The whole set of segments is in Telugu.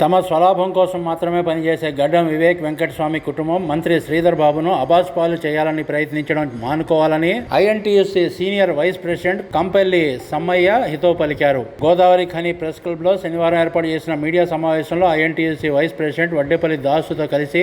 తమ స్వలాభం కోసం మాత్రమే పనిచేసే గడ్డం వివేక్ వెంకటస్వామి కుటుంబం మంత్రి శ్రీధర్ బాబును అబాస్ పాలు చేయాలని ప్రయత్నించడం మానుకోవాలని INTUC senior vice president Kampelli Sammaiah హితో పలికారు. గోదావరి ఖని ప్రెస్ క్లబ్లో శనివారం ఏర్పాటు చేసిన మీడియా సమావేశంలో ఐఎన్టీయూసీ వైస్ ప్రెసిడెంట్ వడ్డేపల్లి దాసుతో కలిసి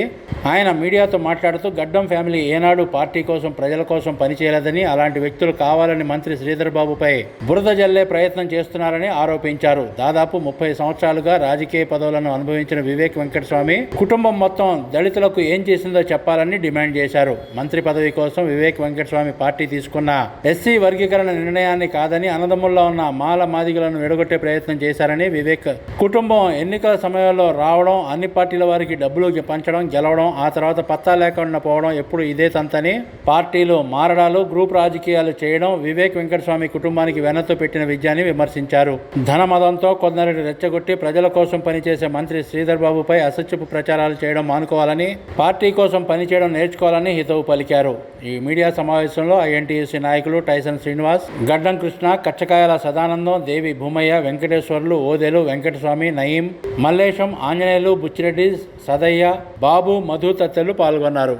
ఆయన మీడియాతో మాట్లాడుతూ గడ్డం ఫ్యామిలీ ఏనాడు పార్టీ కోసం ప్రజల కోసం పనిచేయలేదని అలాంటి వ్యక్తులు కావాలని మంత్రి శ్రీధర్ బాబుపై బురద జల్లే ప్రయత్నం చేస్తున్నారని ఆరోపించారు. దాదాపు ముప్పై సంవత్సరాలుగా రాజకీయ పదవులను అనుభవించిన వివేక్ వెంకటస్వామి. కుటుంబం మొత్తం దళితులకు ఏం చేసిందో చెప్పాలని డిమాండ్ చేశారు. మంత్రి పదవి కోసం వివేక్ వెంకటస్వామి పార్టీ తీసుకున్న ఎస్సీ వర్గీకరణ నిర్ణయాన్ని కాదని అన్నదమ్ముల్లో ఉన్న మాల మాదిగలను విడగొట్టే ప్రయత్నం చేశారని వివేక్. కుటుంబం ఎన్నికల సమయంలో రావడం అన్ని పార్టీల వారికి డబ్బులు పంచడం గెలవడం ఆ తర్వాత పత్తా లేకుండా పోవడం ఎప్పుడు ఇదే తంతని పార్టీలు మారడాలు గ్రూప్ రాజకీయాలు చేయడం వివేక్ వెంకటస్వామి కుటుంబానికి వెనతో పెట్టిన విద్యాన్ని విమర్శించారు. ధనమదంతో కొందరిని రెచ్చగొట్టి ప్రజల కోసం పనిచేసే మంత్రి శ్రీధర్ బాబుపై అసత్యపు ప్రచారాలు చేయడం మానుకోవాలని పార్టీ కోసం పనిచేయడం నేర్చుకోవాలని హితవు పలికారు. ఈ మీడియా సమావేశంలో ఐఎన్టీయూసీ నాయకులు టైసన్ శ్రీనివాస్ గడ్డం కృష్ణ కచ్చకాయల సదానందం దేవి భూమయ్య వెంకటేశ్వర్లు ఓదెలు వెంకటస్వామి నయీం మల్లేశం ఆంజనేయులు బుచ్చిరెడ్డి సదయ్య బాబు మధు తత్తెలు పాల్గొన్నారు.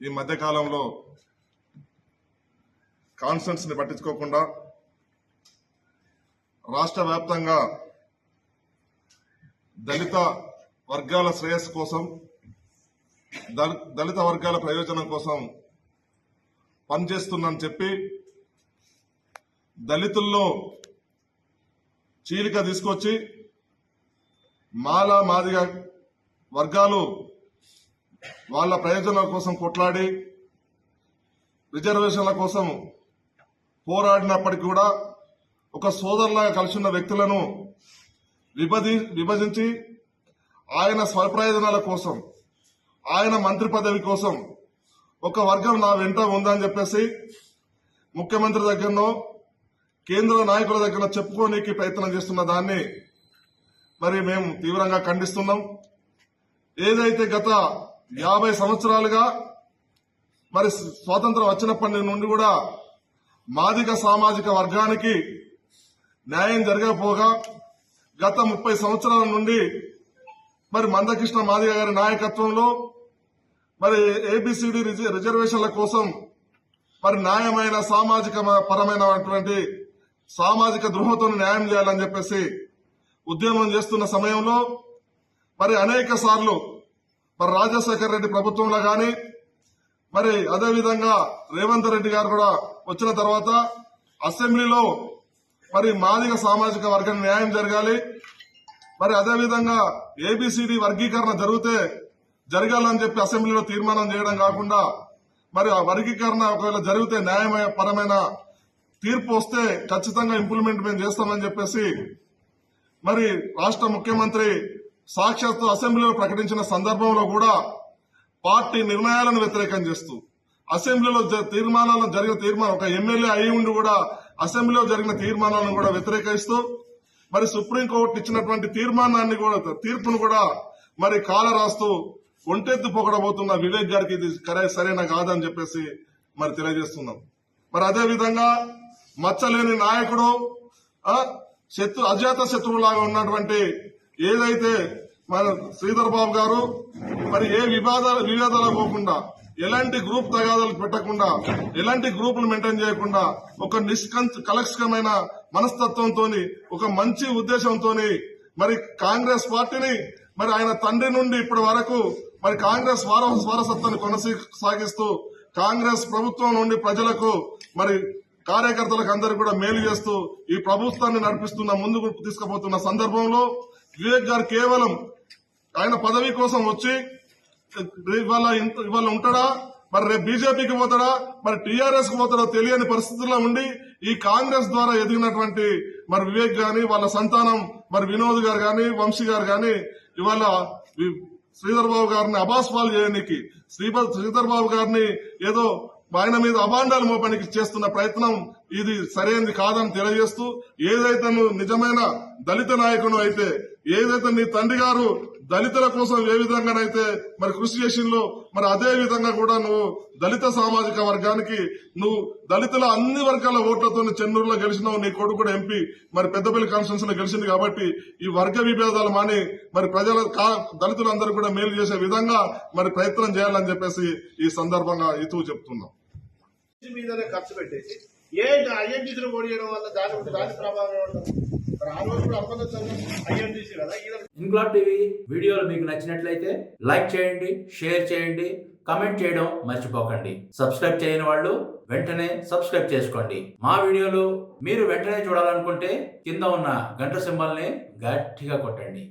ఈ మధ్యకాలంలో కాలంలో ని పట్టించుకోకుండా రాష్ట్ర వ్యాప్తంగా దళిత వర్గాల శ్రేయస్సు కోసం దళి- దళిత వర్గాల ప్రయోజనం కోసం పనిచేస్తుందని చెప్పి దళితుల్లో చీలిక తీసుకొచ్చి మాల మాదిగ వర్గాలు వాళ్ళ ప్రయోజనాల కోసం కొట్లాడి రిజర్వేషన్ల కోసం పోరాడినప్పటికీ కూడా ఒక సోదరులాగా కలిసి ఉన్న వ్యక్తులను విభజి విభజించి ఆయన స్వప్రయోజనాల కోసం ఆయన మంత్రి పదవి కోసం ఒక వర్గం నా వెంట ఉందని చెప్పేసి ముఖ్యమంత్రి దగ్గరనో కేంద్ర నాయకుల దగ్గర చెప్పుకోనికి ప్రయత్నం చేస్తున్న దాన్ని మరి మేము తీవ్రంగా ఖండిస్తున్నాం. ఏదైతే గత యాభై సంవత్సరాలుగా మరి స్వాతంత్రం వచ్చినప్పటి నుండి కూడా మాదిక సామాజిక వర్గానికి న్యాయం జరగకపోగా గత ముప్పై సంవత్సరాల నుండి మరి మందకృష్ణ మాదిగ గారి నాయకత్వంలో మరి ఏబిసిడి రిజర్వేషన్ల కోసం మరి న్యాయమైన సామాజిక పరమైనటువంటి సామాజిక ద్రోహంతో న్యాయం చేయాలని చెప్పేసి ఉద్యమం చేస్తున్న సమయంలో మరి అనేక సార్లు మరి రాజశేఖర రెడ్డి ప్రభుత్వంలో గాని మరి అదే విధంగా రేవంత్ రెడ్డి గారు కూడా వచ్చిన తర్వాత అసెంబ్లీలో మరి మాదిగ సామాజిక వర్గం న్యాయం జరగాలి. మరి అదేవిధంగా ఏబిసిడి వర్గీకరణ జరిగితే జరగాలని చెప్పి అసెంబ్లీలో తీర్మానం చేయడం కాకుండా మరి ఆ వర్గీకరణ ఒకవేళ జరిగితే న్యాయపరమైన తీర్పు వస్తే ఖచ్చితంగా ఇంప్లిమెంట్ మేము చేస్తామని చెప్పేసి మరి రాష్ట్ర ముఖ్యమంత్రి సాక్షాత్తు అసెంబ్లీలో ప్రకటించిన సందర్భంలో కూడా పార్టీ నిర్ణయాలను వ్యతిరేకం చేస్తూ అసెంబ్లీలో తీర్మానాలను జరిగిన తీర్మానం ఒక ఎమ్మెల్యే అయి ఉండి కూడా అసెంబ్లీలో జరిగిన తీర్మానాలను కూడా వ్యతిరేకిస్తూ మరి సుప్రీంకోర్టు ఇచ్చినటువంటి తీర్మానాన్ని కూడా తీర్పును కూడా మరి కాల రాస్తూ ఒంటెత్తు పొగడబోతున్న వివేక్ గారికి ఇది కరే సరైన కాదని చెప్పేసి మరి తెలియజేస్తున్నాం. మరి అదే విధంగా మచ్చలేని నాయకుడు శత్రు అజాత శత్రువులాగా ఉన్నటువంటి ఏదైతే మన శ్రీధర్ బాబు గారు మరి ఏ వివాదాలు వివాదాలు పోకుండా ఎలాంటి గ్రూప్ తగాదాలు పెట్టకుండా ఎలాంటి గ్రూపులు మెయింటైన్ చేయకుండా ఒక నిష్కంత కలక్షకమైన మనస్తత్వంతో ఒక మంచి ఉద్దేశంతో మరి కాంగ్రెస్ పార్టీని మరి ఆయన తండ్రి నుండి ఇప్పటి వరకు మరి కాంగ్రెస్ వార వారసత్వాన్ని కొనసాగిస్తూ కాంగ్రెస్ ప్రభుత్వం నుండి ప్రజలకు మరి కార్యకర్తలకు అందరికి కూడా మేలు చేస్తూ ఈ ప్రభుత్వాన్ని నడిపిస్తున్న ముందుకు తీసుకుపోతున్న సందర్భంలో వివేక్ గారు కేవలం ఆయన పదవి కోసం వచ్చి ఇవాళ ఇంత- ఇవాళ ఉంటాడా? మరి రేపు బీజేపీకి పోతాడా? మరి టీఆర్ఎస్కు పోతాడో తెలియని పరిస్థితుల్లో ఉండి ఈ కాంగ్రెస్ ద్వారా ఎదిగినటువంటి మరి వివేక్ గాని వాళ్ళ సంతానం మరి వినోద్ గారు గాని వంశీ గారు గాని ఇవాళ శ్రీధర్ బాబు గారిని అబాస్వాల్ చేయడానికి శ్రీధర్ బాబు గారిని ఏదో ఆయన మీద అభాండాలు మోపడానికి చేస్తున్న ప్రయత్నం ఇది సరైనది కాదని తెలియజేస్తూ ఏదైతే నువ్వు నిజమైన దళిత నాయకుడు అయితే ఏదైతే నీ తండ్రి గారు దళితుల కోసం ఏ విధంగానైతే మరి కృషి చేసిందో మరి అదే విధంగా కూడా నువ్వు దళిత సామాజిక వర్గానికి నువ్వు దళితుల అన్ని వర్గాల ఓట్లతో చెన్నూరులో గెలిచినావు నీ కొడుకు కూడా ఎంపీ మరి పెద్దపల్లి కాన్స్టిట్యూన్స్లో గెలిచింది కాబట్టి ఈ వర్గ విభేదాలు మాని మరి ప్రజల కా- దళితులందరూ కూడా మేలు చేసే విధంగా మరి ప్రయత్నం చేయాలని చెప్పేసి ఈ సందర్భంగా ఇతూ చెప్తున్నాం. మీదనే ఖర్చు పెట్టేసి ఏ ఐఎన్టీసీలో ఓడి చేయడం వల్ల దాని దాని ప్రభావం ఏమంటారు కూడా ఇంక్లాబ్ టీవీ వీడియోలు మీకు నచ్చినట్లయితే లైక్ చేయండి షేర్ చేయండి కమెంట్ చేయడం మర్చిపోకండి. సబ్స్క్రైబ్ చేయని వాళ్ళు వెంటనే సబ్స్క్రైబ్ చేసుకోండి. మా వీడియోలు మీరు వెంటనే చూడాలనుకుంటే కింద ఉన్న గంట సింబల్ని గట్టిగా కొట్టండి.